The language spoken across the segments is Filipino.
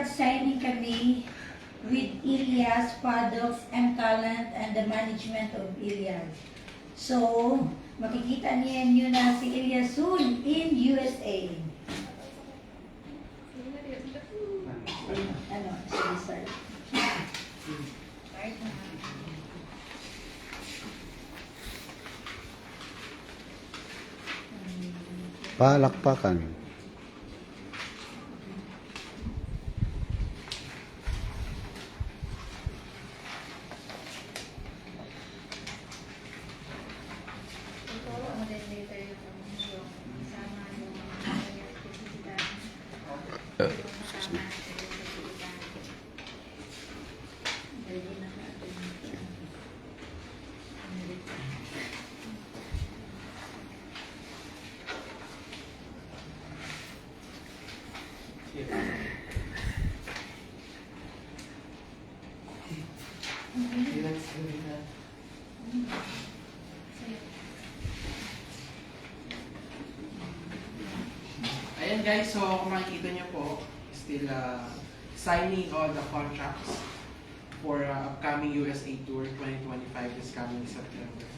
signing kami with Ilias, Padox, M. Talent, and the management of Ilias. So, makikita niya nyo na si Ilias soon in USA. Ano, sige sir. Palakpakan. Ituro mo din later yung yung kasama yung mga bisita. Uh, Yung kasama yung bisita. Pwede na natin. Ayan guys, so kung makikita niyo po, still uh, signing all the contracts for uh, upcoming USA Tour 2025 this coming September.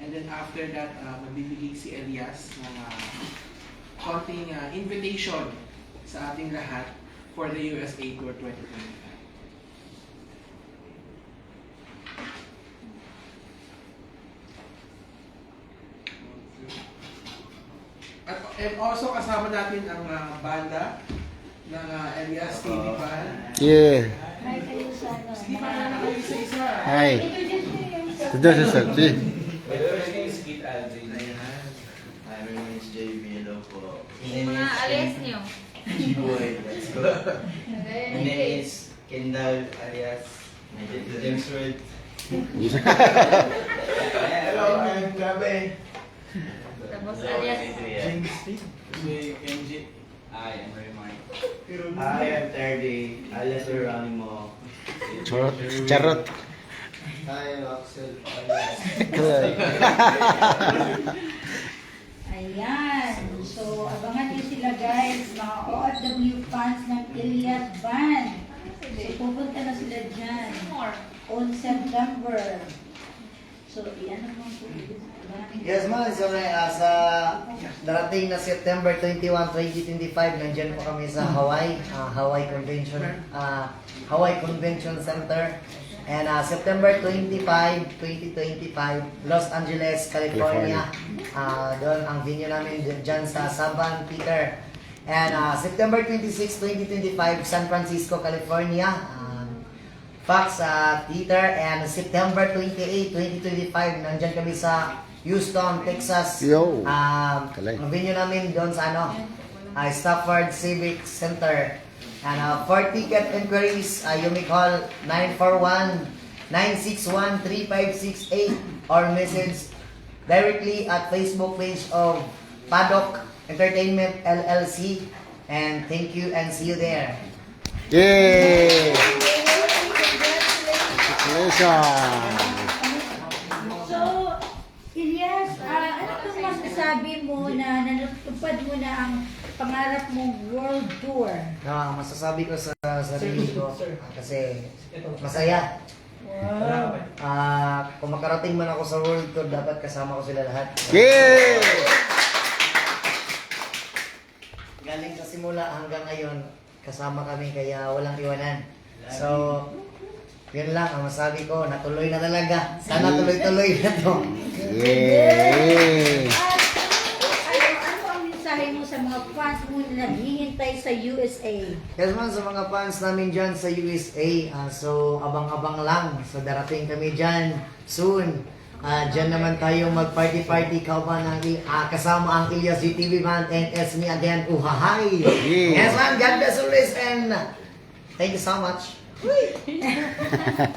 And then after that, uh, magbibigay si Elias ng uh, konting uh, invitation sa ating lahat for the USA Tour 2025. At and also kasama natin ang uh, banda ng uh, Elias TV Band. Yeah. Hi kayo sa ano. Sige pa na kayo isa-isa. Hi. Introduce nyo yung Ito si Sir. Si. By the way, my name is Kit Aldrin. Ayan. Hi, my name is po. Mga alias niyo. G-Boy. Let's go. My name is Kendall alias James Word. Hello, I'm Gabe. Tapos alias. James Street. MJ. Hi, I'm Raymond. Hi, I'm Terdy. Alias Geronimo. Charot. Charot. Hi, I'm Axel. Ayan. So, abangan niyo sila guys, mga OFW fans ng Ilias Band. So, pupunta na sila dyan on September. So, iyan naman po. abangan niyo. Yes man, so uh, sa darating na September 21, 2025, nandiyan po kami sa Hawaii, uh, Hawaii Convention, uh, Hawaii Convention Center. And uh, September 25, 2025, Los Angeles, California. Uh, doon ang venue namin dyan sa Saban Peter. And uh, September 26, 2025, San Francisco, California. Fox Theater and September 28, 2025 nandyan kami sa Houston, Texas. Yo. Um, ang venue namin doon sa ano, uh, Stafford Civic Center. And uh, for ticket inquiries, uh, you may call 941-961-3568 or message directly at Facebook page of Paddock Entertainment LLC. And thank you and see you there. Yay! Congratulations! So, Ilyas, ah, ano itong masasabi mo na natupad mo na ang pangarap mong world tour? Na masasabi ko sa sarili ko kasi masaya. Wow. Ah, kung makarating man ako sa world tour, dapat kasama ko sila lahat. Yay! Galing sa simula hanggang ngayon, kasama kami kaya walang iwanan. So, yun lang ang masabi ko, natuloy na talaga. Sana tuloy-tuloy na to. Yay! At ano, ano ang mensahe mo sa mga fans mo na naghihintay sa USA? Yes man, sa mga fans namin dyan sa USA, ah, so abang-abang lang. So darating kami dyan soon. Ah, dyan naman tayo mag-party-party kauban ng ah, kasama ang Ilyas GTV man and it's me again, uhahay! Yeah. Yes man, God bless always and thank you so much.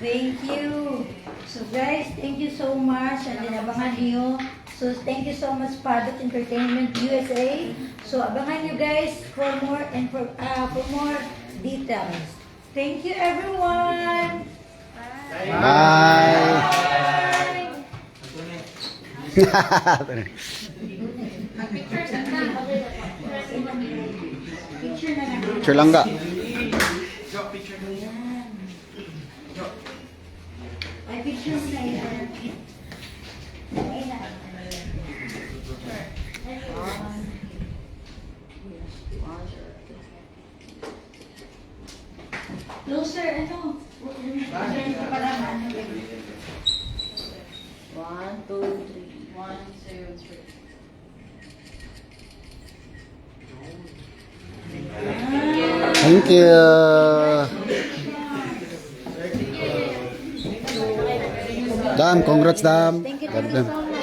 Thank you. So guys, thank you so much. And then abangan niyo. So thank you so much Paddock Entertainment USA. So abangan niyo guys for more and for, uh, for more details. Thank you everyone. Bye! Sa na. Picture lang. Sri Lanka. Jo, picture na niya. Jo. Ay, picture mo na yan. Okay na. Closer, ano? One, two, three. One, two, three. Thank you. Dam, congrats Dam. Thank you, thank you so much.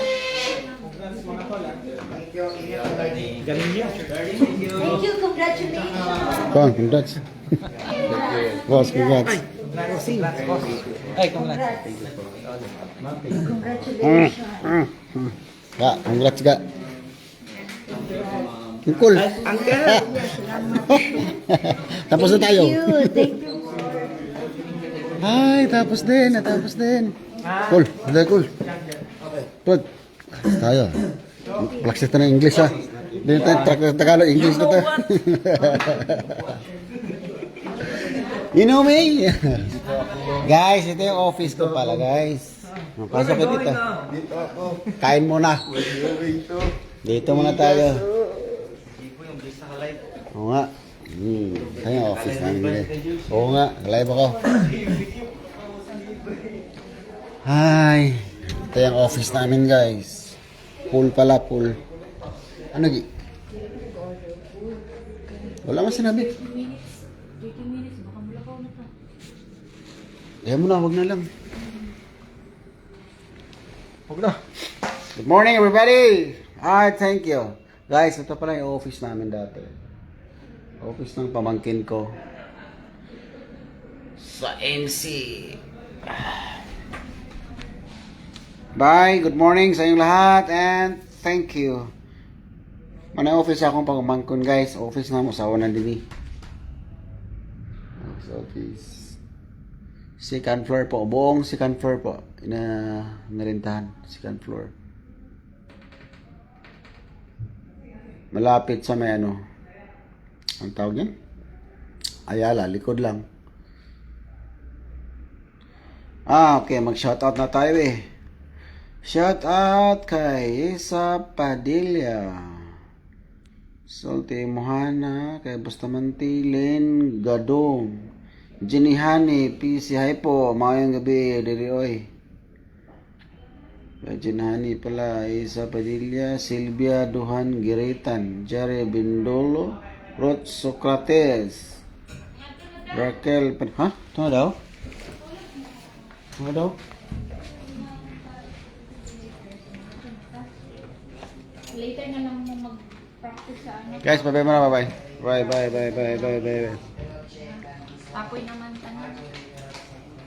Thank you. Thank you, congratulations. Bang, congrats. Boss, congrats. Congrats. Mm, Congratulations. mm, mm. Ga, congrats ga. Cool. tapos na tayo. Thank you, thank you. Ay, tapos din, natapos din. Cool, hindi cool. Pud, tayo. Practice na ng English ha. Hindi na tayo Tagalog, English na tayo. me? guys, ito yung office ko pala guys. Pasok ko dito. Kain muna. Dito muna tayo. Oo nga. Hmm, ito yung office namin. eh. Oo nga, live ako. Hi. Ito yung office namin guys. Pool pala, pool. Ano gi? Wala man sinabi. 30 minutes, baka mulakaw na to. Ayaw mo na, wag na lang. Wag na. Good morning everybody! Ah, thank you. Guys, ito pala yung office namin dati. Office ng pamangkin ko. Sa NC. Bye, good morning sa inyong lahat and thank you. Manay office akong pamangkin guys. Office na mo sa na din eh. Office, office. Second floor po. Buong second floor po. Ina narintahan. Second floor. Malapit sa may ano. Ang tawag yan? Ayala. Likod lang. Ah, okay. Mag-shoutout na tayo eh. Shoutout kay Isa Padilla. Salty Mohana. Kay Bustamante Len Gadong. Jinihani, PC hi po, mayang gabi, diri oy. Jinihani pala, Isa Padilla, Silvia Duhan Giritan, Jare Bindolo, Ruth Socrates, Raquel, ha? Ito na daw? Ito na daw? Later na lang mo mag-practice sa ano. Guys, bye bye muna, bye bye. Bye bye bye bye bye bye. Apoy naman tanong.